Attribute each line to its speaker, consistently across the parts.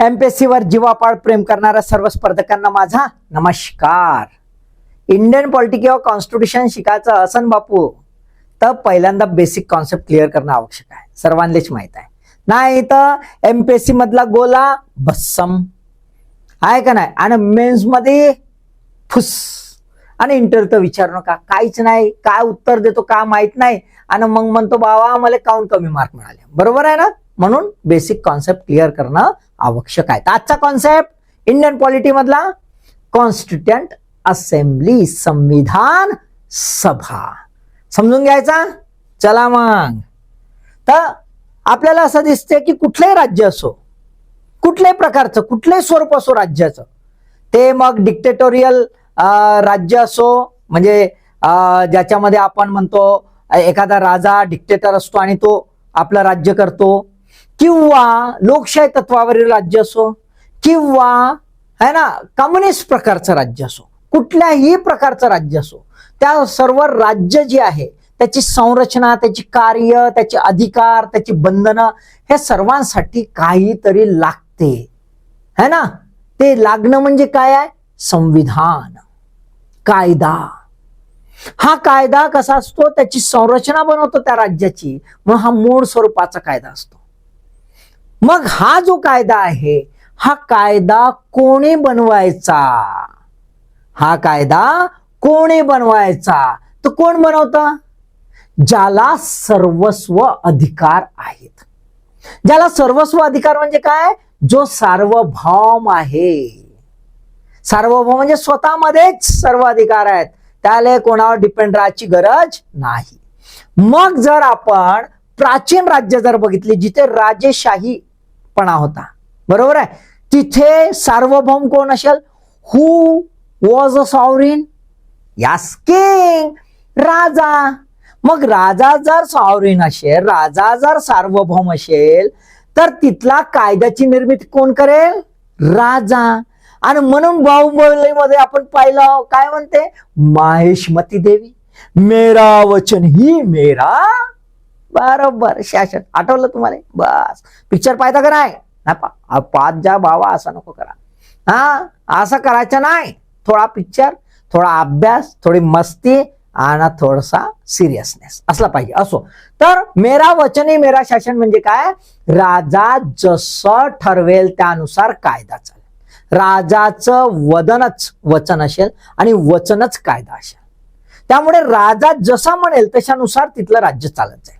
Speaker 1: MPSC वर जीवापाड प्रेम करणाऱ्या सर्व स्पर्धकांना माझा नमस्कार. इंडियन पॉलिटी किंवा कॉन्स्टिट्यूशन शिकायचं असन बापू तर पहिल्यांदा बेसिक कॉन्सेप्ट क्लिअर करणं आवश्यक आहे. सर्वांनाच माहीत आहे. नाही तर एमपीएससी मधला गोला भस्सम आहे का नाही? आणि मेन्समध्ये फुस. आणि इंटरव्ह्यू तर विचारू नका. काहीच नाही. काय उत्तर देतो का माहीत नाही. आणि मग म्हणतो बाबा मला काऊन कमी मार्क मिळाले. बरोबर आहे ना? म्हणून बेसिक कॉन्सेप्ट क्लिअर करणं आवश्यक आहे. तर आजचा कॉन्सेप्ट इंडियन पॉलिटी मधला कॉन्स्टिट्युएंट असेंब्ली संविधान सभा. समजून घ्यायचा? चला मग. तर आपल्याला असं दिसते की कुठलंही राज्य असो कुठल्याही प्रकारचं कुठलंही स्वरूप असो राज्याचं ते मग डिक्टेटोरियल राज्य असो म्हणजे ज्याच्यामध्ये आपण म्हणतो एखादा राजा डिक्टेटर असतो आणि तो आपलं राज्य करतो किंवा लोकशाही तत्वावरील राज्य असो किंवा है ना कम्युनिस्ट प्रकारचं राज्य असो कुठल्याही प्रकारचं राज्य असो त्या सर्व राज्य जे आहे त्याची संरचना त्याची कार्य त्याचे अधिकार त्याची बंधनं हे सर्वांसाठी काहीतरी लागते. है ना? ते लागणं म्हणजे काय आहे? संविधान. कायदा. हा कायदा कसा असतो? त्याची संरचना बनवतो त्या राज्याची. मग हा मूळ स्वरूपाचा कायदा असतो. मग हा जो कायदा आहे हा कायदा कोणी बनवायचा? हा कायदा कोणी बनवायचा? तर कोण बनवता? ज्याला सर्वस्व अधिकार आहेत. ज्याला सर्वस्व अधिकार म्हणजे काय? जो सार्वभौम आहे. सार्वभौम म्हणजे स्वतःमध्येच सर्व अधिकार आहेत. त्याला कोणावर डिपेंड राहायची गरज नाही. मग जर आपण प्राचीन राज्य जर बघितली जिथे राजेशाहीपणा होता. बरोबर आहे? तिथे सार्वभौम कोण असेल? हु वॉज अ सॉवरीन यास किंग राजा. मग राजा जर सॉवरीन असेल राजा जर सार्वभौम असेल तर तिथला कायद्याची निर्मिती कोण करेल? राजा. आणि म्हणून बाहुबलीमध्ये आपण पाहिलं काय म्हणते? माहेशमती देवी. मेरा वचन ही मेरा बरोबर. शासन. आठवलं तुम्हाला? बस. पिक्चर पाहता का नाही? ना पाच जा बावा असं नको करा. हा? असं करायचं नाही. थोडा पिक्चर थोडा अभ्यास थोडी मस्ती आणि थोडासा सिरियसनेस असला पाहिजे. असो. तर मेरा वचने मेरा शासन म्हणजे काय? राजा जसं ठरवेल त्यानुसार कायदा चालेल. राजाचं वदनच वचन असेल आणि वचनच कायदा असेल. त्यामुळे राजा जसा म्हणेल तशानुसार तिथलं राज्य चालत जाईल.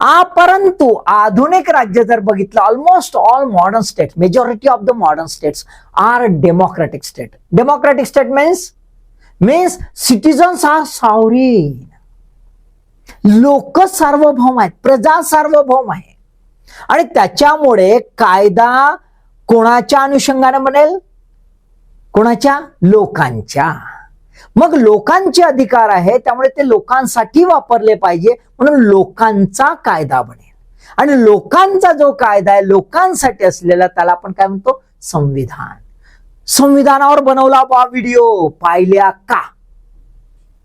Speaker 1: आ परंतु आधुनिक राज्य जर बघितलं almost all modern state majority of the modern states are democratic state democratic state means means citizens are sovereign लोक सार्वभौम आहेत प्रजा सार्वभौम आहे. आणि त्याच्यामुळे कायदा कोणाच्या अनुषंगाने बनेल? कोणाच्या? लोकांच्या. मग लोकांचे अधिकार आहे त्यामुळे ते लोकांसाठी वापरले पाहिजे म्हणून लोकांचा कायदा बनेल. आणि लोकांचा जो कायदा आहे लोकांसाठी असलेला त्याला आपण काय म्हणतो? संविधान. संविधानावर बनवला बा व्हिडिओ पाहिल्या का?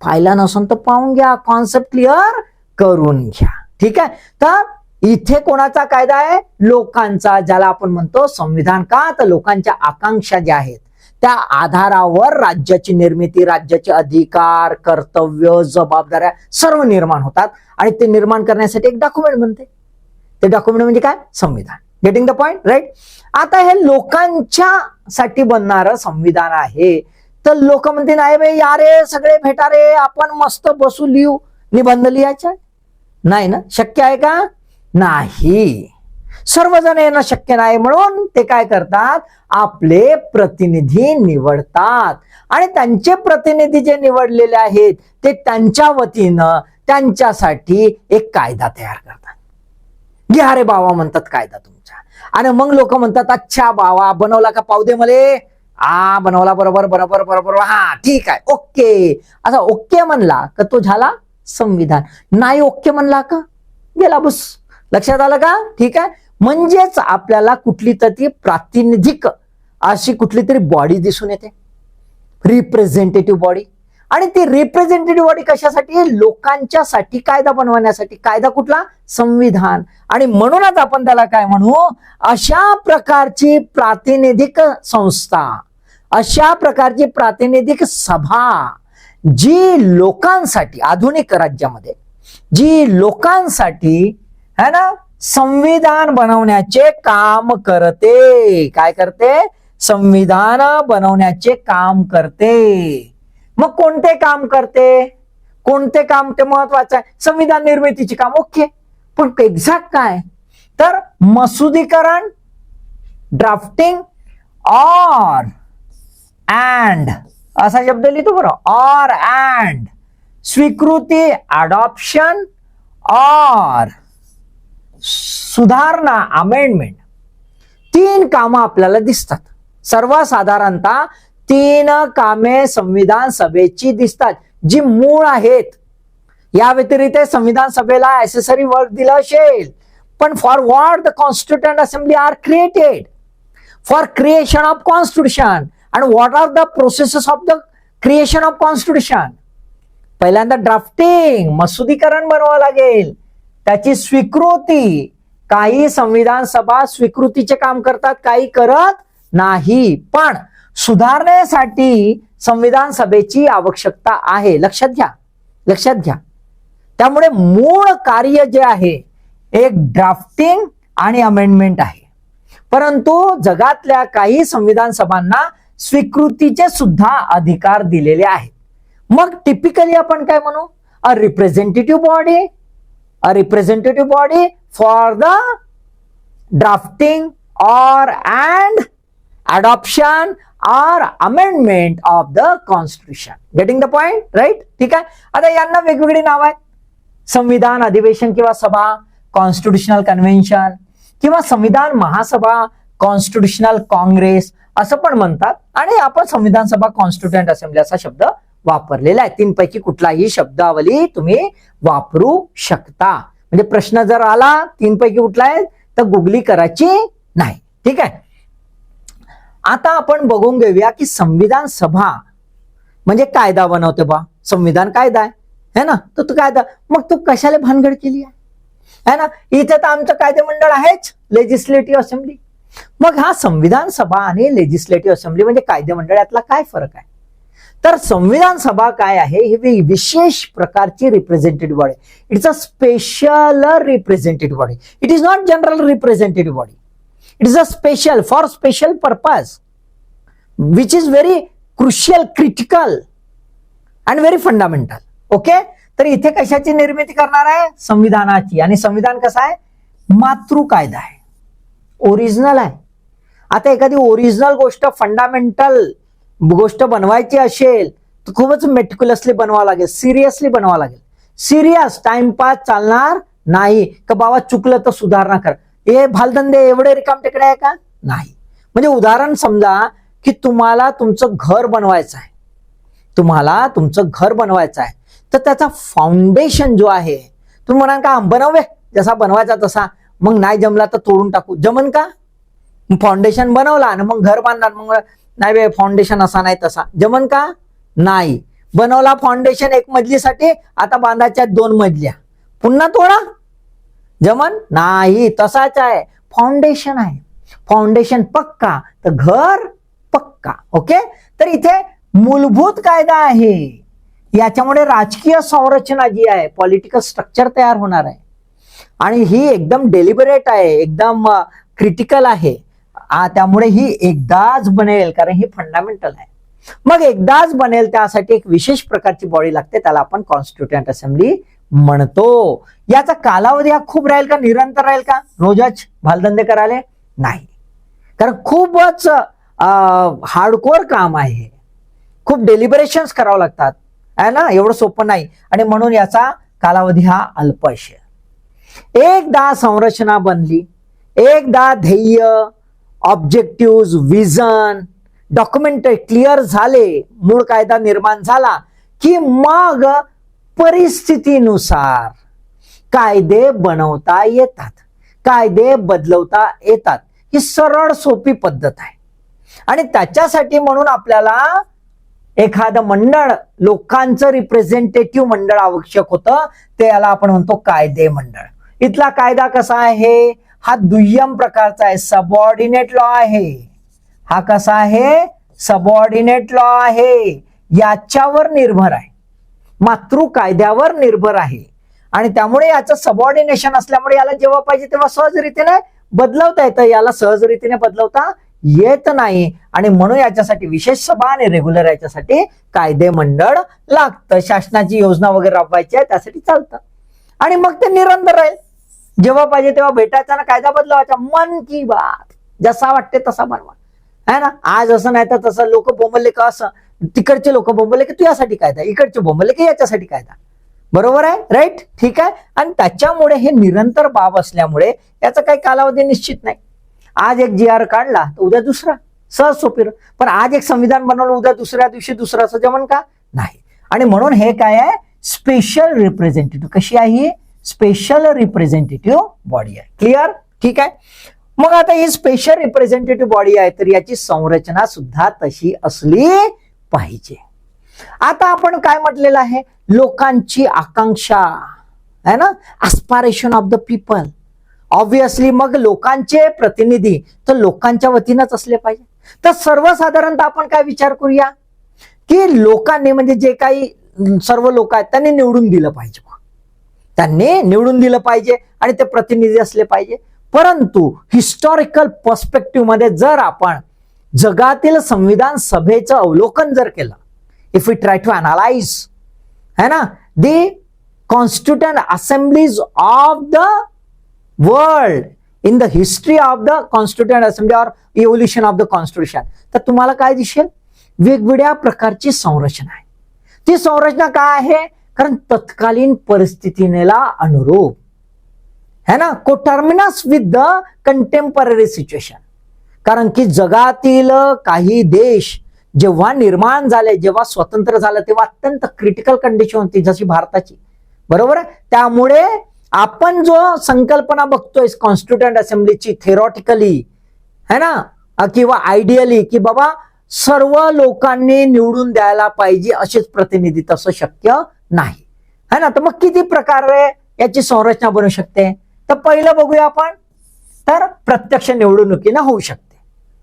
Speaker 1: पाहिला नसून तर पाहून घ्या कॉन्सेप्ट क्लिअर करून घ्या. ठीक आहे? तर इथे कोणाचा कायदा आहे? लोकांचा ज्याला आपण म्हणतो संविधान का? तर लोकांच्या आकांक्षा ज्या आहेत त्या आधारावर राज्याची निर्मिती राज्याचे अधिकार कर्तव्य जबाबदाऱ्या सर्व निर्माण होतात आणि ते निर्माण करण्यासाठी एक डॉक्युमेंट बनते. ते डॉक्युमेंट म्हणजे काय? संविधान. गेटिंग द पॉइंट राईट आता हे लोकांच्या साठी बनणारं संविधान आहे. तर लोक म्हणते नाही बे या रे सगळे भेटा रे आपण मस्त बसू लिहू. निबंध लिहायचा नाही ना? शक्य आहे का? नाही. सर्वजण येणं शक्य नाही म्हणून ते काय करतात? आपले प्रतिनिधी निवडतात. आणि त्यांचे प्रतिनिधी जे निवडलेले आहेत ते त्यांच्या वतीनं त्यांच्यासाठी एक कायदा तयार करतात. घ्या रे बावा म्हणतात कायदा तुमचा. आणि मग लोक म्हणतात अच्छा बावा बनवला का पाहू दे मले. आ बनवला बरोबर बरोबर बरोबर. हा ठीक आहे ओके. असा ओके म्हणला का तो झाला संविधान. नाही ओके म्हणला का? गेला बस. लक्षात आलं का? ठीक आहे? म्हणजेच आपल्याला कुठली तरी प्रातिनिधिक अशी कुठली तरी बॉडी दिसून येते. रिप्रेझेंटेटिव्ह बॉडी आणि ती रिप्रेझेंटेटिव्ह बॉडी कशासाठी? लोकांच्यासाठी कायदा बनवण्यासाठी. कायदा कुठला? संविधान. आणि म्हणूनच आपण त्याला काय म्हणू? अशा प्रकारची प्रातिनिधिक संस्था अशा प्रकारची प्रातिनिधिक सभा जी लोकांसाठी आधुनिक राज्यामध्ये जी लोकांसाठी है ना? संविधान बनवण्याचे काम करते. काय करते? संविधान बनवण्याचे काम करते. मग कोणते काम करते? कोणते काम ते महत्वाचं आहे? संविधान निर्मितीचे काम ओके. पण एक्झॅक्ट काय? तर मसुदीकरण ड्राफ्टिंग ऑर अँड असा शब्द लिहितो बरं ऑर अँड स्वीकृती अडॉप्शन ऑर सुधारणा अमेंडमेंट तीन कामं आपल्याला दिसतात. सर्वसाधारणतः तीन कामे संविधान सभेची दिसतात. जी मूळ आहेत. या व्यतिरिक्त संविधान सभेला ऍसेसरी वर्क दिलं असेल. पण for what the constituent assembly are created for creation of constitution and what are the processes of the creation of constitution पहिल्यांदा ड्राफ्टिंग मसुदीकरण बनवावं लागेल. त्याची स्वीकृती. काही संविधान सभा स्वीकृतीचे काम करतात काही करत नाही. पण सुधारण्यासाठी संविधान सभेची आवश्यकता आहे. लक्षात घ्या. लक्षात घ्या. त्यामुळे मूळ कार्य जे आहे एक ड्राफ्टिंग आणि अमेंडमेंट आहे. परंतु जगातल्या काही संविधान सभांना स्वीकृतीचे सुद्धा अधिकार दिलेले आहेत. मग टिपिकली आपण काय म्हणू? A representative body a representative body for the drafting or and adoption or amendment of the constitution getting the point right ठीक आहे? आता यांना वेगवेगळी नाव आहेत. संविधान अधिवेशन किंवा सभा कॉन्स्टिट्युशनल कन्व्हेन्शन किंवा संविधान महासभा कॉन्स्टिट्युशनल काँग्रेस असं पण म्हणतात. आणि आपण संविधान सभा कॉन्स्टिट्युएंट असेंब्ली असा शब्द वापरलेला आहे. तीनपैकी कुठलाही शब्दावली तुम्ही वापरू शकता. म्हणजे प्रश्न जर आला तीनपैकी कुठला आहे तर गुगली करायची नाही. ठीक आहे? आता आपण बघून घेऊया की संविधान सभा म्हणजे कायदा बनवते बा. संविधान कायदा आहे. है ना? तर तू कायदा. मग तू कशाला भानगड केली आहे? है ना? इथे तर आमचं कायदेमंडळ आहेच. लेजिस्लेटिव्ह असेंब्ली मग हा संविधान सभा आणि लेजिस्लेटिव्ह असेंब्ली म्हणजे कायदेमंडळ यातला काय फरक आहे? तर संविधान सभा काय आहे? ही विशेष प्रकारची representative body it's a special representative body it is not general representative body it is a special for special purpose which is very crucial critical and very fundamental okay तर इथे कशाची निर्मिती करणार आहे? संविधानाची. आणि संविधान कसं आहे? मातृ कायदा आहे. ओरिजिनल आहे. आता एखादी ओरिजिनल गोष्ट फंडामेंटल गोष्ट बनवायची असेल तर खूपच मेटिक्युलसली बनवावं लागेल सिरियसली बनवावं लागेल. सिरियस टाइमपास चालणार नाही. का बाबा चुकलं तर सुधारणा कर. हे भालधंदे एवढे रिकाम टेकडे आहे का? नाही. म्हणजे उदाहरण समजा की तुम्हाला तुमचं घर बनवायचं आहे. तुम्हाला तुमचं घर बनवायचं आहे. तर त्याचा फाउंडेशन जो आहे तुम्ही म्हणाल का बनवे जसा बनवायचा तसा. मग नाही जमला तर तोडून टाकू. जमन का? फाउंडेशन बनवला आणि मग घर बांधणार. मग नाही बे फाउंडेशन असा नाही तसा. जमन का? नाही. बनवला फाउंडेशन एक मजलीसाठी आता बांधायच्या दोन मजल्या. पुन्हा तोडा. जमन? नाही तसाच आहे. फाउंडेशन आहे. फाउंडेशन पक्का. तर घर पक्का. ओके? तर इथे मूलभूत कायदा आहे. याच्यामुळे राजकीय संरचना जी आहे पॉलिटिकल स्ट्रक्चर तयार होणार आहे. आणि ही एकदम डेलिबरेट आहे एकदम क्रिटिकल आहे. त्यामुळे ही एकदाच बनेल कारण ही फंडामेंटल आहे. मग एकदाच बनेल त्यासाठी एक विशेष प्रकारची बॉडी लागते त्याला आपण कॉन्स्टिट्युएंट असेंब्ली म्हणतो. याचा कालावधी हा खूप राहील का? निरंतर राहील का? रोजच भालधंदे करायला? नाही. कारण खूपच हार्डकोर काम आहे. खूप डेलिबरेशन्स करावं लागतात. आहे ना? एवढं सोपं नाही. आणि म्हणून याचा कालावधी हा अल्पश एकदा संरचना बनली एकदा ध्येय ऑब्जेक्टिव्ह विजन डॉक्युमेंट क्लिअर झाले मूळ कायदा निर्माण झाला की मग परिस्थितीनुसार कायदे बनवता येतात कायदे बदलवता येतात. ही सरळ सोपी पद्धत आहे. आणि त्याच्यासाठी म्हणून आपल्याला एखादं मंडळ लोकांचं रिप्रेझेंटेटिव्ह मंडळ आवश्यक होतं ते याला आपण म्हणतो कायदे मंडळ. इथला कायदा कसा आहे? हा दुय्यम प्रकारचा आहे. सबऑर्डिनेट लॉ आहे. हा कसा आहे? सबऑर्डिनेट लॉ आहे. याच्यावर निर्भर आहे. मातृ कायद्यावर निर्भर आहे. आणि त्यामुळे याचं सबऑर्डिनेशन असल्यामुळे याला जेव्हा पाहिजे तेव्हा सहजरीतीने बदलवता येतं. याला सहजरीतीने बदलवता येत नाही. आणि म्हणून याच्यासाठी विशेष सभा आणि रेग्युलर याच्यासाठी कायदे मंडळ लागतं. शासनाची योजना वगैरे राबवायची आहे त्यासाठी चालतं. आणि मग ते निरंतर राहील. जेव्हा पाहिजे तेव्हा भेटायचा ना कायदा बदलावायचा. मन की बात. जसा वाटते तसा बनवा. है ना? आज असं नाही तर तसं. लोक बोंबले का असं? तिकडचे लोक बोंबले की तू यासाठी कायदा इकडचे बोंबले की याच्यासाठी कायदा बरोबर आहे? राईट ठीक आहे? आणि त्याच्यामुळे हे निरंतर बाब असल्यामुळे याचा काही कालावधी निश्चित नाही. आज एक जी आर काढला तर उद्या दुसरा. सहज सोपीर पण आज एक संविधान बनवलं उद्या दुसऱ्या दिवशी दुसरं असं जमन का? नाही. आणि म्हणून हे काय आहे? स्पेशल रिप्रेझेंटेटिव्ह कशी आहे ही? स्पेशल रिप्रेझेंटेटिव्ह बॉडी आहे. क्लिअर ठीक आहे? मग आता ही स्पेशल रिप्रेझेंटेटिव्ह बॉडी आहे तर याची संरचना सुद्धा तशी असली पाहिजे. आता आपण काय म्हटलेलं आहे? लोकांची आकांक्षा. आहे ना? Aspiration of the people obviously मग लोकांचे प्रतिनिधी तर लोकांच्या वतीनंच असले पाहिजे. तर सर्वसाधारणतः आपण काय विचार करूया? की लोकांनी म्हणजे जे काही सर्व लोक आहेत त्यांनी निवडून दिलं पाहिजे. त्यांनी निवडून दिलं पाहिजे आणि ते प्रतिनिधी असले पाहिजे. परंतु हिस्टॉरिकल पर्स्पेक्टिव्हमध्ये जर आपण जगातील संविधान सभेचं अवलोकन जर केलं if you try to analyse है ना? The constituent assemblies of the world in the history of the constituent assembly or evolution of the constitution तर तुम्हाला काय दिसेल? वेगवेगळ्या प्रकारची संरचना आहे. ती संरचना काय आहे? कारण तत्कालीन परिस्थितीला अनुरूप. है ना? Coterminous with the contemporary situation कारण की जगातील काही देश जेव्हा निर्माण झाले जेव्हा स्वतंत्र झालं तेव्हा अत्यंत क्रिटिकल कंडिशन होती जशी भारताची. बरोबर आहे? त्यामुळे आपण जो संकल्पना बघतोय कॉन्स्टिट्युटंट असेंब्लीची थेरॉटिकली है ना? किंवा आयडियली की बाबा सर्व लोकांनी निवडून द्यायला पाहिजे असेच प्रतिनिधी तसं शक्य नाही. है ना? तर मग किती प्रकारे याची संरचना बनू शकते. तर पहिलं बघूया आपण. तर प्रत्यक्ष निवडणुकीनं होऊ शकते.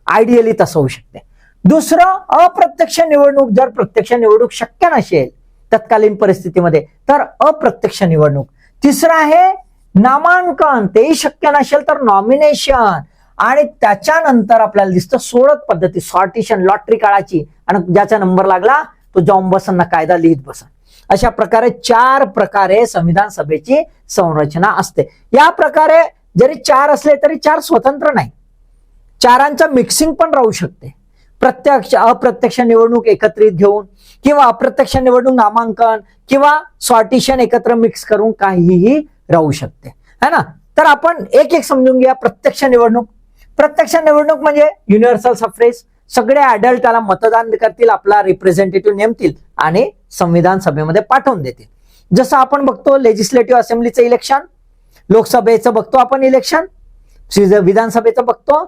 Speaker 1: आयडियली तसं होऊ शकते. दुसरं अप्रत्यक्ष निवडणूक. जर प्रत्यक्ष निवडणूक शक्य नसेल तत्कालीन परिस्थितीमध्ये तर अप्रत्यक्ष निवडणूक. तिसरं आहे नामांकन. तेही शक्य नसेल तर नॉमिनेशन आणि त्याच्यानंतर आपल्याला दिसतं सोडत पद्धती. सॉर्टिशन लॉटरी काढायची आणि ज्याचा नंबर लागला तो जाऊन बसन ना कायदा लिहित बसन. अशा प्रकारे चार प्रकारे संविधान सभेची संरचना असते. या प्रकारे जरी चार असले तरी चार स्वतंत्र नाही. चारांचं मिक्सिंग पण राहू शकते. प्रत्यक्ष अप्रत्यक्ष निवडणूक एकत्रित घेऊन किंवा अप्रत्यक्ष निवडणूक नामांकन किंवा सॉर्टिशन एकत्र मिक्स करून काहीही राहू शकते. है ना? तर आपण एक एक समजून घ्या. प्रत्यक्ष निवडणूक. प्रत्यक्ष निवडणूक म्हणजे युनिव्हर्सल सफरेज सगळे अडल्ट त्याला मतदान करतील आपला रिप्रेझेंटेटिव्ह नेमतील आणि संविधान सभेमध्ये पाठवून देते. जसं आपण बघतो लेजिस्लेटिव्ह असेंब्लीचं इलेक्शन लोकसभेचं बघतो आपण इलेक्शन विधानसभेचं बघतो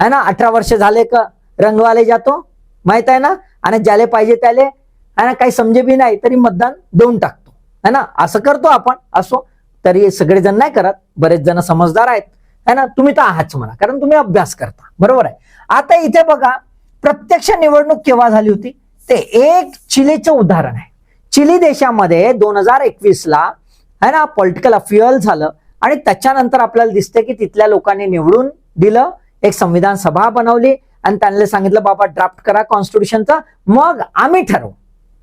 Speaker 1: है ना? अठरा वर्ष झाले का रंगवाले जातो माहीत आहे ना? आणि ज्याले पाहिजे त्याले है ना? काही समजे बी नाही तरी मतदान देऊन टाकतो है ना? असं करतो आपण असो तरी सगळेजण नाही करत बरेच जण समजदार आहेत है ना? तुम्ही तर आहातच म्हणा कारण तुम्ही अभ्यास करता बरोबर आहे? आता इथे बघा प्रत्यक्ष निवडणूक केव्हा झाली होती? ते एक चिलीचं उदाहरण आहे. चिली देशामध्ये दोन हजार एकवीसला है ना पॉलिटिकल अफिअल झालं आणि त्याच्यानंतर आपल्याला दिसतं की तिथल्या लोकांनी निवडून दिलं एक संविधान सभा बनवली आणि त्यांना सांगितलं बाबा ड्राफ्ट करा कॉन्स्टिट्यूशनचा मग आम्ही ठरवू.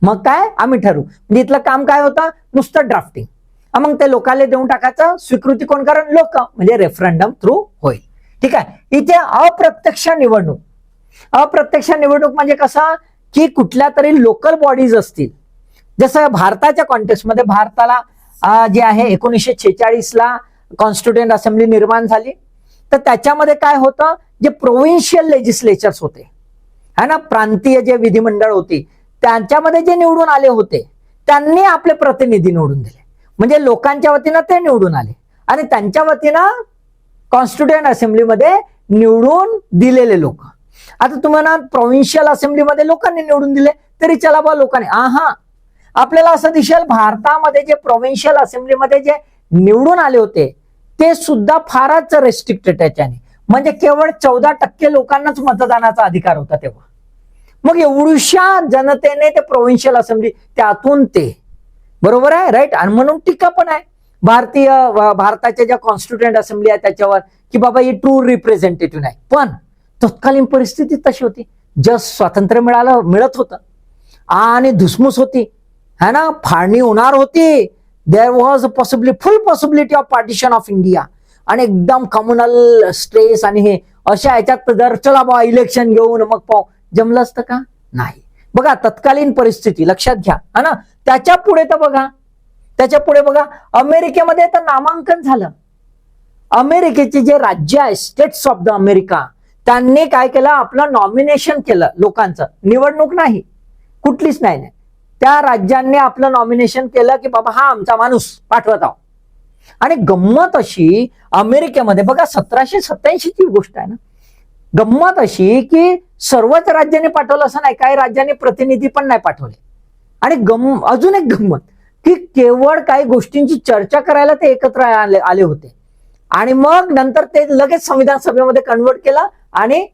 Speaker 1: मग काय? आम्ही ठरवू. म्हणजे इथलं काम काय होतं? नुसतं ड्राफ्टिंग मग ते लोकांना देऊन टाकायचं स्वीकृती कोण कारण लोक. म्हणजे रेफरंडम थ्रू होईल. ठीक आहे? इथे अप्रत्यक्ष निवडणूक. अप्रत्यक्ष निवडणूक म्हणजे कसं? की कुठल्या तरी लोकल बॉडीज असतील. जसं भारताच्या कॉन्टेक्स्टमध्ये भारताला जे आहे एकोणीसशे छेचाळीसला कॉन्स्टिट्युएंट असेंब्ली निर्माण झाली. तर त्याच्यामध्ये काय होतं? जे प्रोव्हिन्शियल लेजिस्लेचर्स होते. है ना? प्रांतीय जे विधिमंडळ होती त्यांच्यामध्ये जे निवडून आले होते त्यांनी आपले प्रतिनिधी निवडून दिले. म्हणजे लोकांच्या वतीनं ते निवडून आले. आणि त्यांच्या वतीनं कॉन्स्टिट्युएंट असेंब्लीमध्ये निवडून दिलेले लोक. आता तुम्हाला प्रोव्हिन्शियल असेंब्लीमध्ये लोकांनी निवडून दिले तरी चला बा लोकांनी. आहा. आपल्याला असं दिसेल भारतामध्ये जे प्रोव्हिन्शियल असेंब्लीमध्ये जे निवडून आले होते ते सुद्धा फारच रेस्ट्रिक्टेड त्याच्याने. म्हणजे केवळ चौदा टक्के लोकांनाच मतदानाचा अधिकार होता तेव्हा. मग एवढ्या जनतेने ते प्रोव्हिन्शियल असेंब्ली त्यातून ते. बरोबर आहे? राईट आणि म्हणून टीका पण आहे. भारतीय भारताच्या ज्या कॉन्स्टिट्युएंट असेंब्ली आहे त्याच्यावर की बाबा ही ट्रू रिप्रेझेंटेटिव्ह नाही. पण तत्कालीन परिस्थिती तशी होती. जग स्वातंत्र्य मिळालं मिळत होतं. आणि धुसमूस होती. है ना? फाळणी होणार होती. There was possibly full possibility of partition of India आणि एकदम कम्युनल स्ट्रेस आणि हे अशा ह्याच्यात जर चला बा इलेक्शन घेऊन मग पाहू. जमलं असतं का? नाही. बघा तत्कालीन परिस्थिती लक्षात घ्या. है ना? त्याच्या पुढे तर बघा. त्याच्या पुढे बघा. अमेरिकेमध्ये तर नामांकन झालं. अमेरिकेचे जे राज्य आहे स्टेट्स ऑफ द अमेरिका त्यांनी काय केलं? आपलं नॉमिनेशन केलं लोकांचं. निवडणूक नाही. कुठलीच नाही. नाही. त्या राज्यांनी आपलं नॉमिनेशन केलं की बाबा हा आमचा माणूस पाठवत आहो आणि गंमत अशी अमेरिकेमध्ये बघा सतराशे सत्याऐंशीची गोष्ट आहे ना. गंमत अशी की सर्वच राज्यांनी पाठवलं असं नाही. काही राज्यांनी प्रतिनिधी पण नाही पाठवले. आणि गम अजून एक गंमत की केवळ काही गोष्टींची चर्चा करायला ते एकत्र आले आले होते. आणि मग नंतर ते लगेच संविधान सभेमध्ये कन्वर्ट केलं. आणि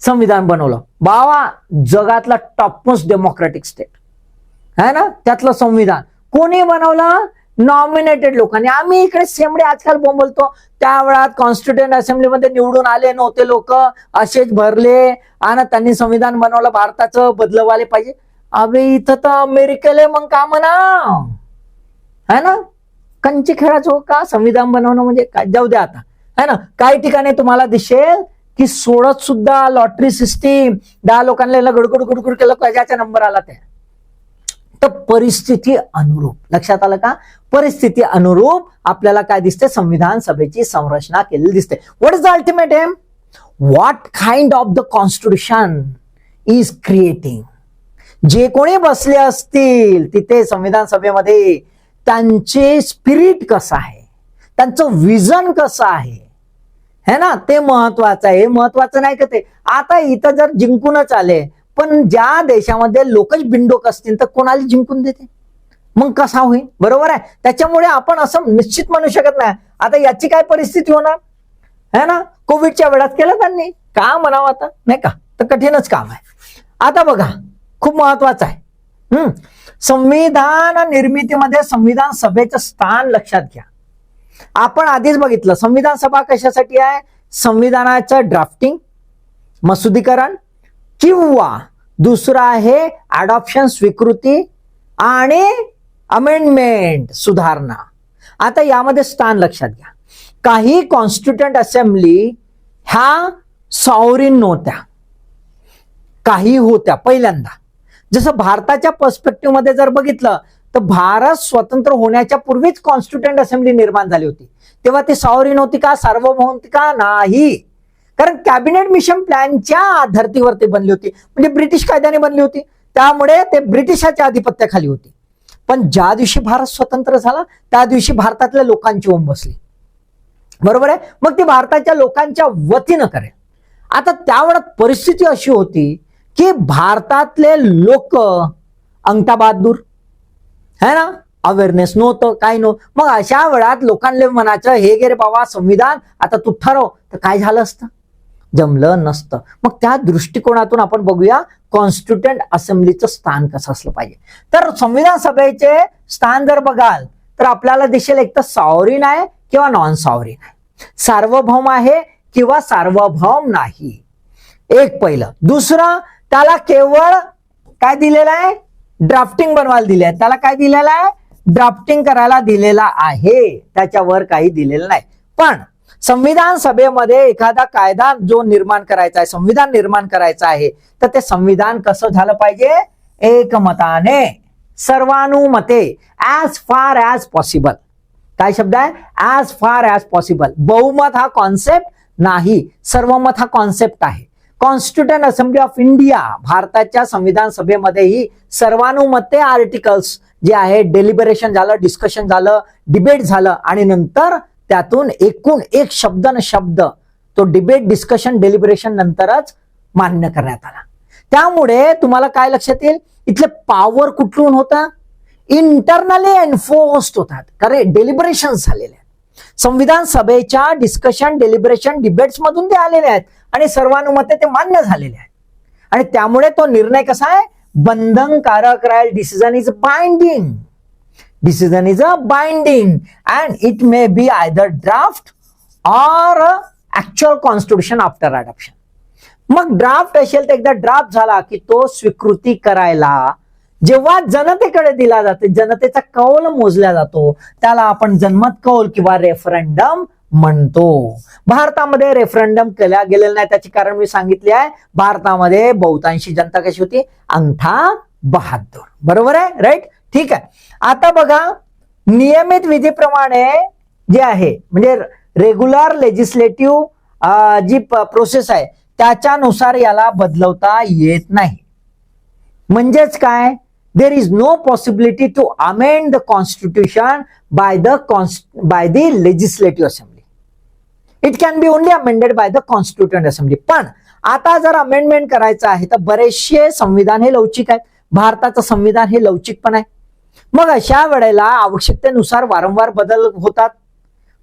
Speaker 1: संविधान बनवलं. बावा जगातला टॉपमोस्ट डेमोक्रॅटिक स्टेट है ना? त्यातलं संविधान. कोणी बनवलं? नॉमिनेटेड लोकांनी. आम्ही इकडे सेमडे आजकाल बोंबलतो. त्या वेळात कॉन्स्टिट्युएंट असेंब्लीमध्ये निवडून आले नव्हते लोक. असेच भरले. आणि त्यांनी संविधान बनवलं. भारताचं बदलवाले पाहिजे. अबे इथं तर अमेरिकेले मग का म्हणा? है ना? कंची खेळाचो का? संविधान बनवणं म्हणजे काय? जाऊ द्या आता. है ना? काही ठिकाणी तुम्हाला दिसेल. की सोडत सुद्धा लॉटरी सिस्टीम दहा लोकांना गडगड गुडगुड केलं कशाचा नंबर आला त्या. तर परिस्थिती अनुरूप. लक्षात आलं का? परिस्थिती अनुरूप आपल्याला काय दिसते संविधान सभेची संरचना केलेली दिसते what is the ultimate aim what kind of the constitution is creating जे कोणी बसले असतील तिथे संविधान सभेमध्ये त्यांचे स्पिरिट कसं आहे? त्यांचं विजन कसं आहे? है ना? ते महत्वाचं आहे. हे महत्वाचं नाही का ते? आता इथं जर जिंकूनच आले पण ज्या देशामध्ये लोकच बिंडोक असतील तर कोणाला जिंकून देते मग कसा होईल? बरोबर आहे? त्याच्यामुळे आपण असं निश्चित म्हणू शकत नाही. आता याची काय परिस्थिती होणार? है ना? कोविडच्या वेळात केलं त्यांनी. का म्हणावं आता? नाही का? तर कठीणच काम आहे. आता बघा खूप महत्वाचं आहे. हम्म. संविधान निर्मितीमध्ये संविधान सभेचं स्थान लक्षात घ्या. आपण आधीच बघितलं संविधान सभा कशासाठी आहे? संविधानाचं ड्राफ्टिंग मसुदीकरण किंवा दुसरं आहे अडॉप्शन स्वीकृती आणि अमेंडमेंट सुधारणा. आता यामध्ये स्थान लक्षात घ्या. काही कॉन्स्टिट्युएंट असेंब्ली ह्या सॉवरीन नव्हत्या. काही होत्या पहिल्यांदा. जसं भारताच्या पर्स्पेक्टिव्हमध्ये जर बघितलं तर भारत स्वतंत्र होण्याच्या पूर्वीच कॉन्स्टिट्युंट असेंब्ली निर्माण झाली होती. तेव्हा ती सॉवरीन होती का सार्वभौम होती का? नाही. कारण कॅबिनेट मिशन प्लॅनच्या धर्तीवरती बनली होती. म्हणजे ब्रिटिश कायद्याने बनली होती. त्यामुळे ते ब्रिटिशाच्या आधिपत्याखाली होती. पण ज्या दिवशी भारत स्वतंत्र झाला त्या दिवशी भारतातल्या लोकांची ओम बसली. बरोबर आहे? मग ती भारताच्या लोकांच्या वतीनं करेल. आता त्यावेळात परिस्थिती अशी होती की भारतातले लोक अंगठा बहादूर है ना? अवेअरनेस नव्हतं काय नव्हतं मग अशा वेळात लोकांना म्हणायचं हे गे रे बाबा संविधान आता तू ठरव. तर काय झालं असतं? जमलं नसतं. मग त्या दृष्टिकोनातून आपण बघूया कॉन्स्टिट्युटंट असेंब्लीचं स्थान कसं असलं पाहिजे. तर संविधान सभेचे स्थान जर बघाल तर आपल्याला दिसेल एक तर सॉवरीन आहे किंवा नॉन सॉवरीन आहे. सार्वभौम आहे किंवा सार्वभौम नाही. एक पहिलं. दुसरं त्याला केवळ काय दिलेलं आहे? ड्राफ्टिंग बनवायला दिले आहे. त्याला काय दिलेलं आहे? ड्राफ्टिंग करायला दिलेला आहे. त्याच्यावर काही दिलेलं नाही. पण संविधान सभेमध्ये एखादा कायदा जो निर्माण करायचा आहे संविधान निर्माण करायचं आहे तर ते संविधान कसं झालं पाहिजे? एकमताने. सर्वानुमते. ऍज फार ऍज पॉसिबल काय शब्द आहे? ऍज फार ऍज पॉसिबल बहुमत हा कॉन्सेप्ट नाही. सर्वमत हा कॉन्सेप्ट आहे. कॉन्स्टिट्युएंट असेंब्ली ऑफ इंडिया भारताच्या संविधान सभेमध्येही सर्वानुमते आर्टिकल्स जे आहे डेलिबरेशन झालं डिस्कशन झालं डिबेट झालं आणि नंतर त्यातून एकूण एक शब्द न शब्द तो डिबेट डिस्कशन डेलिबरेशन नंतरच मान्य करण्यात आला. त्यामुळे तुम्हाला काय लक्षात येईल? इथले पॉवर कुठून होता? इंटरनली एन्फोर्स्ड होतात. कारण डेलिबरेशन झालेले आहेत. संविधान सभेच्या डिस्कशन डेलिबरेशन डिबेट्स मधून ते आलेले आहेत. आणि सर्वानुमते ते मान्य झालेले आहेत. आणि त्यामुळे तो निर्णय कसा आहे? बंधनकारक राहील. Decision is binding decision is a binding and it may be either draft or actual constitution after adoption मग ड्राफ्ट असेल तर एकदा ड्राफ्ट झाला की तो स्वीकृती करायला जेव्हा जनतेकडे दिला जाते जनतेचा कौल मोजला जातो त्याला आपण जनमत कौल किंवा रेफरंडम म्हणतो. भारतामध्ये रेफरंडम केल्या गेलेलं नाही. त्याचे कारण मी सांगितले आहे. भारतामध्ये बहुतांशी जनता कशी होती? अंगठा बहादूर. बरोबर आहे? राईट ठीक आहे. आता बघा नियमित विधीप्रमाणे जे आहे म्हणजे रेग्युलर लेजिस्लेटिव्ह जी प्रोसेस आहे त्याच्यानुसार याला बदलवता येत नाही. म्हणजेच काय? There is no possibility to amend the constitution by the by the legislative assembly it can be only amended by the constituent assembly पण आता जर अमेंडमेंट करायचं आहे तर बरेचसे संविधान हे लवचिक आहेत. भारताचं संविधान हे लवचिक पण आहे. मग अशा वेळेला आवश्यकतेनुसार वारंवार बदल होतात.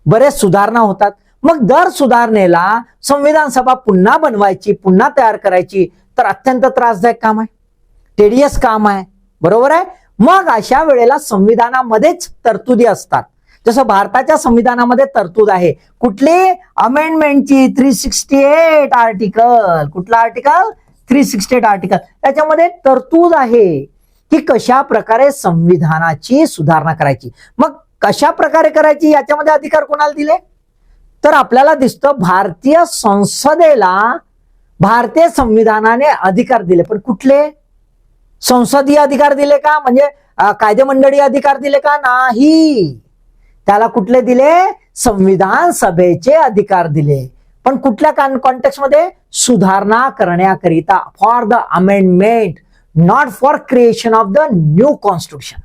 Speaker 1: बरेच सुधारणा होतात. मग दर सुधारणेला संविधान सभा पुन्हा बनवायची पुन्हा तयार करायची तर अत्यंत त्रासदायक काम आहे. टेडियस काम आहे. बरोबर आहे? मग अशा वेळेला संविधानामध्येच तरतुदी असतात. जसं भारताच्या संविधानामध्ये तरतूद आहे. कुठली? अमेंडमेंटची थ्री सिक्स्टी एट आर्टिकल कुठला article three sixty eight article त्याच्यामध्ये तरतूद आहे की कशा प्रकारे संविधानाची सुधारणा करायची. मग कशा प्रकारे करायची याच्यामध्ये अधिकार कोणाला दिले? तर आपल्याला दिसतं भारतीय संसदेला भारतीय संविधानाने अधिकार दिले. पण कुठले? संसदीय अधिकार दिले का? म्हणजे कायदेमंडळी अधिकार दिले का? नाही. त्याला कुठले दिले? संविधान सभेचे अधिकार दिले. पण कुठल्या कॉन्टेक्स्टमध्ये? सुधारणा करण्याकरिता. For the amendment not for creation of the new constitution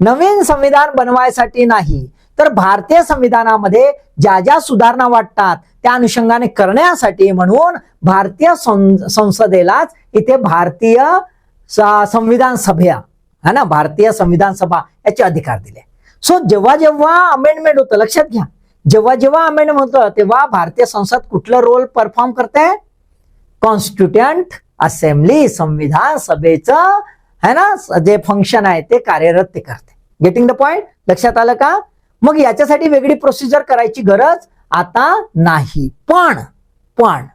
Speaker 1: नवीन संविधान बनवायसाठी नाही तर भारतीय संविधानामध्ये ज्या ज्या सुधारणा वाटतात त्या अनुषंगाने करण्यासाठी म्हणून भारतीय संसदेलाच इथे भारतीय संविधान सभा है ना? भारतीय संविधान सभा याचे अधिकार दिले. सो जेव्हा जेव्हा अमेंडमेंट होतं लक्षात घ्या. जेव्हा जेव्हा अमेंडमेंट होतं तेव्हा भारतीय संसद कुठलं रोल परफॉर्म करते कॉन्स्टिट्युटंट असेंब्ली संविधान सभेचं है ना? जे फंक्शन आहे ते कार्यरत ते करते गेटिंग द पॉइंट लक्षात आलं का? मग याच्यासाठी वेगळी प्रोसिजर करायची गरज आता नाही. पण पण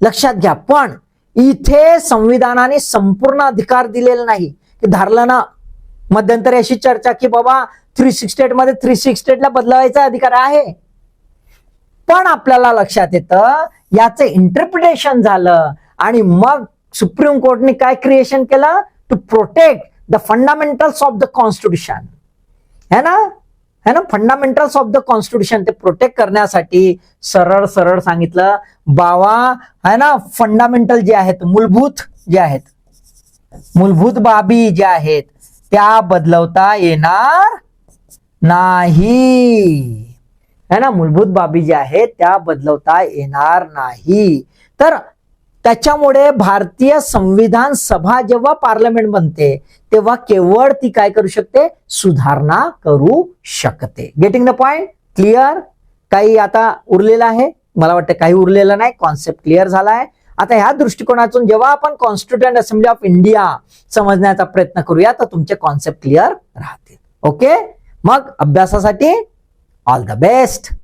Speaker 1: लक्षात घ्या पण इथे संविधानाने संपूर्ण अधिकार दिलेला नाही. की धारलं ना मध्यंतरी अशी चर्चा की बाबा थ्री सिक्स्टी एटमध्ये थ्री सिक्स्टी एटला बदलावायचा अधिकार आहे. पण आपल्याला लक्षात येतं याचं इंटरप्रिटेशन झालं आणि मग सुप्रीम कोर्टने काय क्रिएशन केलं? To protect the fundamentals of the constitution है ना? है ना? फंडामेंटल्स ऑफ द कॉन्स्टिट्यूशन ते प्रोटेक्ट करण्यासाठी सरळ सरळ सांगितलं. बावा है ना? फंडामेंटल जे आहेत मूलभूत जे आहेत मूलभूत बाबी ज्या आहेत त्या बदलवता येणार नाही. है ना? मूलभूत बाबी ज्या आहेत त्या बदलवता येणार नाही. तर त्याच्यामुळे भारतीय संविधान सभा जेव्हा पार्लमेंट बनते तेव्हा केवळ ती काय करू शकते? सुधारणा करू शकते. गेटिंग द पॉइंट क्लिअर काही आता उरलेलं आहे? मला वाटतं काही उरलेलं नाही. कॉन्सेप्ट क्लिअर झाला आहे. आता ह्या दृष्टिकोनातून जेव्हा आपण कॉन्स्टिट्युंट असेंब्ली ऑफ इंडिया समजण्याचा प्रयत्न करूया तर तुमचे कॉन्सेप्ट क्लिअर राहतील. ओके मग अभ्यासासाठी ऑल द बेस्ट